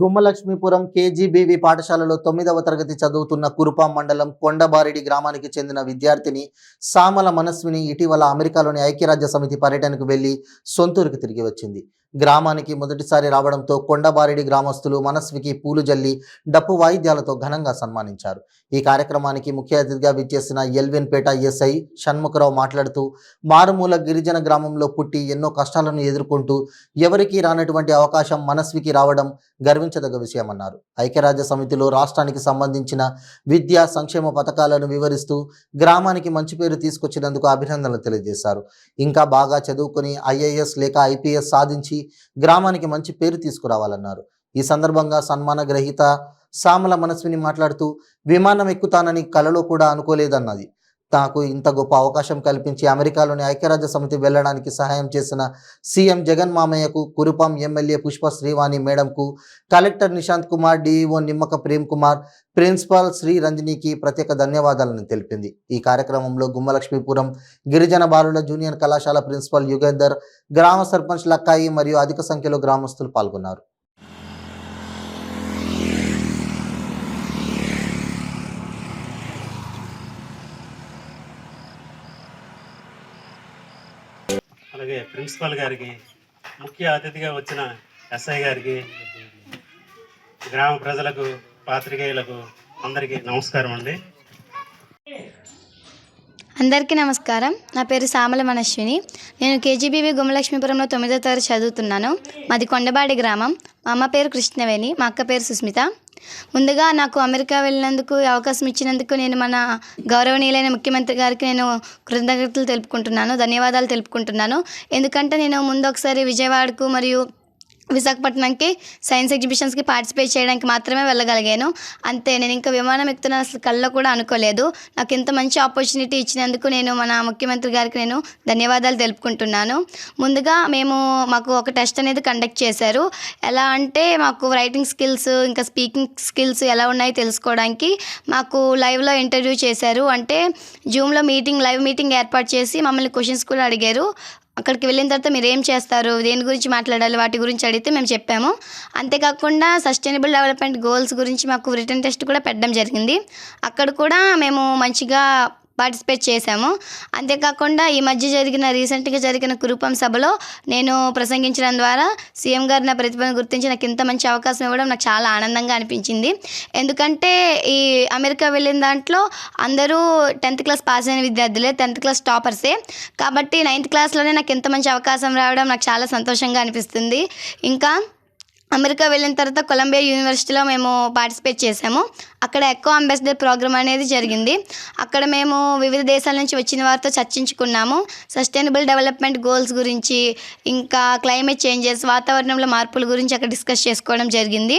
Gummalakshmipuram KGBV పాఠశాలలో తొమ్మిదవ తరగతి చదువుతున్న కురుపాం మండలం కొండబారిడి గ్రామానికి చెందిన విద్యార్థిని సామల మనస్విని ఇటీవల అమెరికాలోని ఐక్యరాజ్య సమితి పర్యటనకు వెళ్ళి సొంతూరుకు తిరిగి వచ్చింది. గ్రామానికి మొదటిసారి రావడంతో కొండబారెడి గ్రామస్తులు మనస్వికి పూలు జల్లి డప్పు వాయిద్యాలతో ఘనంగా సన్మానించారు. ఈ కార్యక్రమానికి ముఖ్య అతిథిగా విచ్చేసిన ఎల్విన్పేట ఎస్ఐ షణ్ముఖరావు మాట్లాడుతూ మారుమూల గిరిజన గ్రామంలో పుట్టి ఎన్నో కష్టాలను ఎదుర్కొంటూ ఎవరికీ రానటువంటి అవకాశం మనస్వికి రావడం గర్వించదగ్గ విషయమన్నారు. ఐక్యరాజ్య సమితిలో రాష్ట్రానికి సంబంధించిన విద్యా సంక్షేమ పథకాలను వివరిస్తూ గ్రామానికి మంచి పేరు తీసుకొచ్చినందుకు అభినందనలు తెలియజేశారు. ఇంకా బాగా చదువుకొని ఐఏఎస్ లేక ఐపీఎస్ సాధించి గ్రామానికి మంచి పేరు తీసుకురావాలన్నారు. ఈ సందర్భంగా సన్మాన గ్రహీత సామల మనస్విని మాట్లాడుతూ విమానం ఎక్కుతానని కలలో కూడా అనుకోలేదన్నది. తాకు ఇంత గొప్ప అవకాశం కల్పించి అమెరికాలోని ఐక్యరాజ్య సమితి వెళ్ళడానికి సహాయం చేసిన సీఎం జగన్ మామయ్యకు Kurupam MLA Pushpa Srivani మేడంకు collector Nishant Kumar DEO Nimmaka Prem Kumar principal Sri రంజనికి ప్రత్యేక ధన్యవాదాలను తెలిపింది. ఈ కార్యక్రమంలో గుమ్మలక్ష్మీపురం గిరిజన బాలుల జూనియర్ కళాశాల ప్రిన్సిపాల్ యుగేందర్ గ్రామ సర్పంచ్ లక్కాయి మరియు అధిక సంఖ్యలో గ్రామస్తులు పాల్గొన్నారు. అలాగే ప్రిన్సిపల్ గారికి ముఖ్య అతిథిగా వచ్చిన ఎస్ఐ గారికి గ్రామ ప్రజలకు పాత్రికేయులకు అందరికీ నమస్కారం అండి. అందరికీ నమస్కారం. నా పేరు సామల మనశ్విని. నేను కేజీబీవీ గుమలక్ష్మీపురంలో తొమ్మిదో తరగతి చదువుతున్నాను. మాది కొండబాడి గ్రామం. మా అమ్మ పేరు కృష్ణవేణి మా అక్క పేరు సుస్మిత. ముందుగా నాకు అమెరికా వెళ్ళినందుకు అవకాశం ఇచ్చినందుకు నేను మన గౌరవనీయులైన ముఖ్యమంత్రి గారికి నేను కృతజ్ఞతలు తెలుపుకుంటున్నాను ధన్యవాదాలు తెలుపుకుంటున్నాను. ఎందుకంటే నేను ముందు ఒకసారి విజయవాడకు మరియు విశాఖపట్నంకి సైన్స్ ఎగ్జిబిషన్స్కి పార్టిసిపేట్ చేయడానికి మాత్రమే వెళ్ళగలిగాను. అంతే నేను ఇంకా విమానం ఎక్కుతున్న అసలు కళ్ళలో కూడా అనుకోలేదు. నాకు ఇంత మంచి ఆపర్చునిటీ ఇచ్చినందుకు నేను మన ముఖ్యమంత్రి గారికి నేను ధన్యవాదాలు తెలుపుకుంటున్నాను. ముందుగా మేము మాకు ఒక టెస్ట్ అనేది కండక్ట్ చేశారు. ఎలా అంటే మాకు రైటింగ్ స్కిల్స్ ఇంకా స్పీకింగ్ స్కిల్స్ ఎలా ఉన్నాయో తెలుసుకోవడానికి మాకు లైవ్లో ఇంటర్వ్యూ చేశారు. అంటే జూమ్లో మీటింగ్ లైవ్ మీటింగ్ ఏర్పాటు చేసి మమ్మల్ని క్వశ్చన్స్ కూడా అడిగారు. అక్కడికి వెళ్ళిన తర్వాత మీరు ఏం చేస్తారు? దేని గురించి మాట్లాడాలి? వాటి గురించి అడిగితే మేము చెప్పాము. అంతేకాకుండా సస్టైనబుల్ డెవలప్మెంట్ గోల్స్ గురించి మాకు రిటర్న్ టెస్ట్ కూడా పెట్టడం జరిగింది. అక్కడ కూడా మేము మంచిగా పార్టిసిపేట్ చేశాము. అంతేకాకుండా ఈ మధ్య జరిగిన రీసెంట్గా జరిగిన కురుపం సభలో నేను ప్రసంగించడం ద్వారా సీఎం గారు నా ప్రతిభను గుర్తించి నాకు ఇంత మంచి అవకాశం ఇవ్వడం నాకు చాలా ఆనందంగా అనిపించింది. ఎందుకంటే ఈ అమెరికా వెళ్ళిన దాంట్లో అందరూ టెన్త్ క్లాస్ పాస్ అయిన విద్యార్థులే టెన్త్ క్లాస్ టాపర్సే. కాబట్టి నైన్త్ క్లాస్లోనే నాకు ఇంత మంచి అవకాశం రావడం నాకు చాలా సంతోషంగా అనిపిస్తుంది. ఇంకా అమెరికా వెళ్ళిన తర్వాత కొలంబియా యూనివర్సిటీలో మేము పార్టిసిపేట్ చేసాము అక్కడ ఎకో అంబాసిడర్ ప్రోగ్రామ్ అనేది జరిగింది. అక్కడ మేము వివిధ దేశాల నుంచి వచ్చిన వారితో చర్చించుకున్నాము. సస్టైనబుల్ డెవలప్మెంట్ గోల్స్ గురించి ఇంకా క్లైమేట్ చేంజెస్ వాతావరణంలో మార్పుల గురించి అక్కడ డిస్కస్ చేసుకోవడం జరిగింది.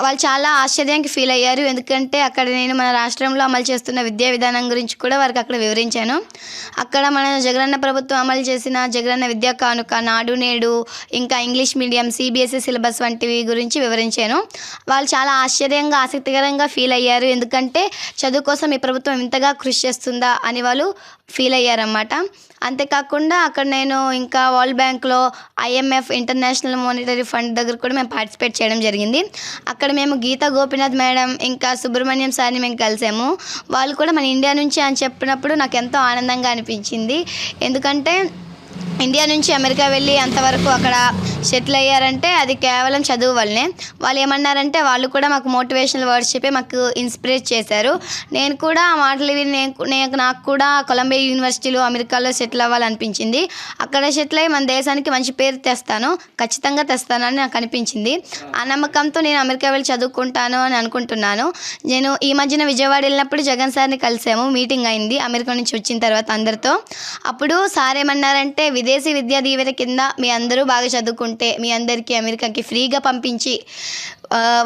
వాళ్ళు చాలా ఆశ్చర్యానికి ఫీల్ అయ్యారు. ఎందుకంటే అక్కడ నేను మన రాష్ట్రంలో అమలు చేస్తున్న విద్యా విధానం గురించి కూడా వారికి అక్కడ వివరించాను. అక్కడ మన జగనన్న ప్రభుత్వం అమలు చేసిన జగనన్న విద్యా కానుక నాడు నేడు ఇంకా ఇంగ్లీష్ మీడియం సిబిఎస్ఈ సిలబస్ వంటి వంటివి గురించి వివరించాను. వాళ్ళు చాలా ఆశ్చర్యంగా ఆసక్తికరంగా ఫీల్ అయ్యారు. ఎందుకంటే చదువు కోసం ఈ ప్రభుత్వం ఇంతగా కృషి చేస్తుందా అని వాళ్ళు ఫీల్ అయ్యారన్నమాట. అంతేకాకుండా అక్కడ నేను ఇంకా వరల్డ్ బ్యాంక్లో ఐఎంఎఫ్ ఇంటర్నేషనల్ మానిటరీ ఫండ్ దగ్గర కూడా మేము పార్టిసిపేట్ చేయడం జరిగింది. అక్కడ మేము గీతా గోపీనాథ్ మేడం ఇంకా సుబ్రహ్మణ్యం సార్ని మేము కలిసాము. వాళ్ళు కూడా మన ఇండియా నుంచి అని చెప్పినప్పుడు నాకు ఎంతో ఆనందంగా అనిపించింది. ఎందుకంటే ఇండియా నుంచి అమెరికా వెళ్ళి అంతవరకు అక్కడ సెటిల్ అయ్యారంటే అది కేవలం చదువు వల్లనే. వాళ్ళు ఏమన్నారంటే వాళ్ళు కూడా మాకు మోటివేషనల్ వర్డ్స్ చెప్పి మాకు ఇన్స్పిరేట్ చేశారు. నేను కూడా ఆ మాటలు విని నేను నాకు కూడా కొలంబియా యూనివర్సిటీలో అమెరికాలో సెటిల్ అవ్వాలనిపించింది. అక్కడ సెటిల్ అయ్యి మన దేశానికి మంచి పేరు తెస్తాను. ఖచ్చితంగా తెస్తానని నాకు అనిపించింది. ఆ నమ్మకంతో నేను అమెరికా వెళ్ళి చదువుకుంటాను అని అనుకుంటున్నాను. నేను ఈ మధ్యన విజయవాడ వెళ్ళినప్పుడు జగన్ సార్ని కలిసాము. మీటింగ్ అయింది. అమెరికా నుంచి వచ్చిన తర్వాత అందరితో. అప్పుడు సార్ ఏమన్నారంటే విదేశీ విద్యా దీవెన కింద మీ అందరూ బాగా ఉంటే మీ అందరికీ అమెరికాకి ఫ్రీగా పంపించి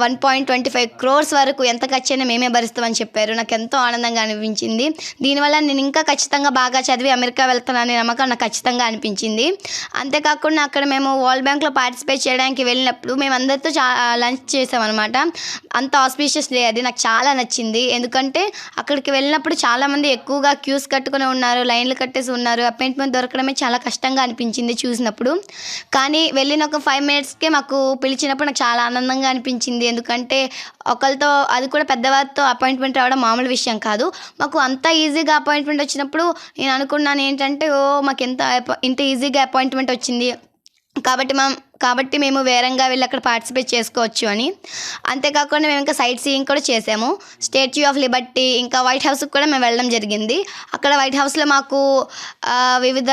one point twenty five crores వరకు ఎంత ఖర్చు అయినా మేమే భరిస్తామని చెప్పారు. నాకు ఎంతో ఆనందంగా అనిపించింది. దీనివల్ల నేను ఇంకా ఖచ్చితంగా బాగా చదివి అమెరికా వెళ్తాననే నమ్మకం నాకు ఖచ్చితంగా అనిపించింది. అంతేకాకుండా అక్కడ మేము వరల్డ్ బ్యాంక్లో పార్టిసిపేట్ చేయడానికి వెళ్ళినప్పుడు మేము అందరితో చా లంచ్ చేసామన్నమాట. అంత ఆస్పీషియస్ డే అది. నాకు చాలా నచ్చింది. ఎందుకంటే అక్కడికి వెళ్ళినప్పుడు చాలామంది ఎక్కువగా క్యూస్ కట్టుకుని ఉన్నారు లైన్లు కట్టేసి ఉన్నారు. అపాయింట్మెంట్ దొరకడమే చాలా కష్టంగా అనిపించింది చూసినప్పుడు. కానీ వెళ్ళిన ఒక ఫైవ్ మినిట్స్కే మాకు పిలిచినప్పుడు నాకు చాలా ఆనందంగా అనిపించింది. అనిపించింది. ఎందుకంటే ఒకరితో అది కూడా పెద్దవారితో అపాయింట్మెంట్ రావడం మామూలు విషయం కాదు. మాకు అంత ఈజీగా అపాయింట్మెంట్ వచ్చినప్పుడు నేను అనుకున్నాను ఏంటంటే ఓ మాకు ఎంత ఇంత ఈజీగా అపాయింట్మెంట్ వచ్చింది. కాబట్టి మా కాబట్టి మేము వేరంగా వెళ్ళి అక్కడ పార్టిసిపేట్ చేసుకోవచ్చు అని. అంతేకాకుండా మేము ఇంకా సైట్ సీయింగ్ కూడా చేసాము. స్టాచ్యూ ఆఫ్ లిబర్టీ ఇంకా వైట్ హౌస్కి కూడా మేము వెళ్ళడం జరిగింది. అక్కడ వైట్ హౌస్లో మాకు వివిధ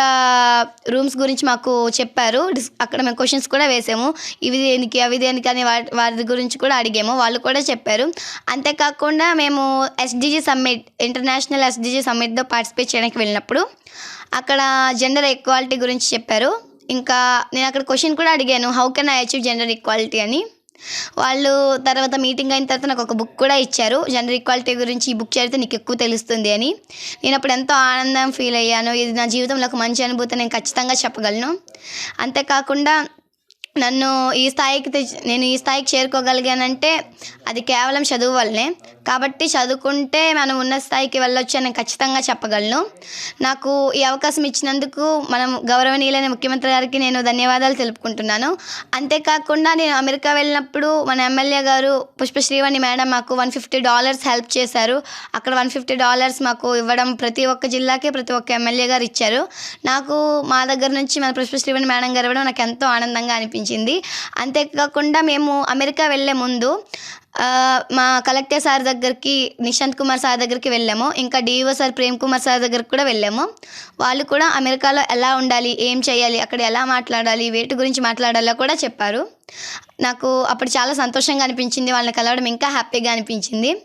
రూమ్స్ గురించి మాకు చెప్పారు. అక్కడ మేము క్వశ్చన్స్ కూడా వేసాము. ఇవి దేనికి అవి దేనికి అని వాటి గురించి కూడా అడిగాము. వాళ్ళు కూడా చెప్పారు. అంతేకాకుండా మేము ఎస్డిజి సమ్మిట్ ఇంటర్నేషనల్ ఎస్డిజి సమ్మిట్తో పార్టిసిపేట్ చేయడానికి వెళ్ళినప్పుడు అక్కడ జెండర్ ఈక్వాలిటీ గురించి చెప్పారు. ఇంకా నేను అక్కడ క్వశ్చన్ కూడా అడిగాను how can I achieve gender equality అని. వాళ్ళు తర్వాత మీటింగ్ అయిన తర్వాత నాకు ఒక బుక్ కూడా ఇచ్చారు జెండర్ ఈక్వాలిటీ గురించి ఈ బుక్ చదివితే నీకు ఎక్కువ తెలుస్తుంది అని. నేను అప్పుడు ఎంతో ఆనందం ఫీల్ అయ్యాను ఇది నా జీవితంలో ఒక మంచి అనుభూతి నేను ఖచ్చితంగా చెప్పగలను. అంతేకాకుండా నన్ను ఈ స్థాయికి నేను ఈ స్థాయికి చేరుకోగలిగానంటే అది కేవలం చదువు వల్లనే. కాబట్టి చదువుకుంటే మనం ఉన్న స్థాయికి వెళ్ళొచ్చు అని ఖచ్చితంగా చెప్పగలను. నాకు ఈ అవకాశం ఇచ్చినందుకు మనం గౌరవనీయులైన ముఖ్యమంత్రి గారికి నేను ధన్యవాదాలు తెలుపుకుంటున్నాను. అంతేకాకుండా నేను అమెరికా వెళ్ళినప్పుడు మన ఎమ్మెల్యే గారు పుష్పశ్రీవాణి మేడం మాకు వన్ ఫిఫ్టీ డాలర్స్ హెల్ప్ చేశారు. అక్కడ వన్ ఫిఫ్టీ డాలర్స్ మాకు ఇవ్వడం ప్రతి ఒక్క జిల్లాకి ప్రతి ఒక్క ఎమ్మెల్యే గారు ఇచ్చారు. నాకు మా దగ్గర నుంచి మన పుష్పశ్రీవాణి మేడం గారు ఇవ్వడం నాకు ఎంతో ఆనందంగా అనిపించింది. అంతేకాకుండా మేము అమెరికా వెళ్ళే ముందు మా కలెక్టర్ సార్ దగ్గరికి నిశాంత్ కుమార్ సార్ దగ్గరికి వెళ్ళాము. ఇంకా DO sir Prem Kumar sir దగ్గరికి కూడా వెళ్ళాము. వాళ్ళు కూడా అమెరికాలో ఎలా ఉండాలి ఏం చేయాలి అక్కడ ఎలా మాట్లాడాలి వేటి గురించి మాట్లాడాలో కూడా చెప్పారు. నాకు అప్పుడు చాలా సంతోషంగా అనిపించింది వాళ్ళని కలవడం ఇంకా హ్యాపీగా అనిపించింది.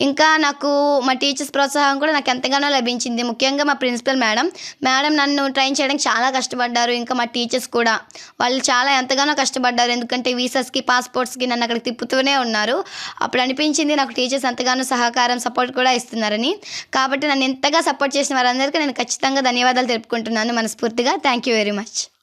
ఇంకా నాకు మా టీచర్స్ ప్రోత్సాహం కూడా నాకు ఎంతగానో లభించింది. ముఖ్యంగా మా ప్రిన్సిపల్ మేడం. మేడం నన్ను ట్రైన్ చేయడానికి చాలా కష్టపడ్డారు ఇంకా మా టీచర్స్ కూడా. వాళ్ళు చాలా ఎంతగానో కష్టపడ్డారు ఎందుకంటే వీసాస్కి పాస్పోర్ట్స్కి నన్ను అక్కడికి తిప్పుతూనే ఉన్నారు. అప్పుడు అనిపించింది నాకు టీచర్స్ ఎంతగానో సహకారం సపోర్ట్ కూడా ఇస్తున్నారని. కాబట్టి నన్ను ఎంతగా సపోర్ట్ చేసిన వారందరికీ నేను ఖచ్చితంగా ధన్యవాదాలు తెలుపుకుంటున్నాను. మనస్ఫూర్తిగా థ్యాంక్ యూ వెరీ మచ్.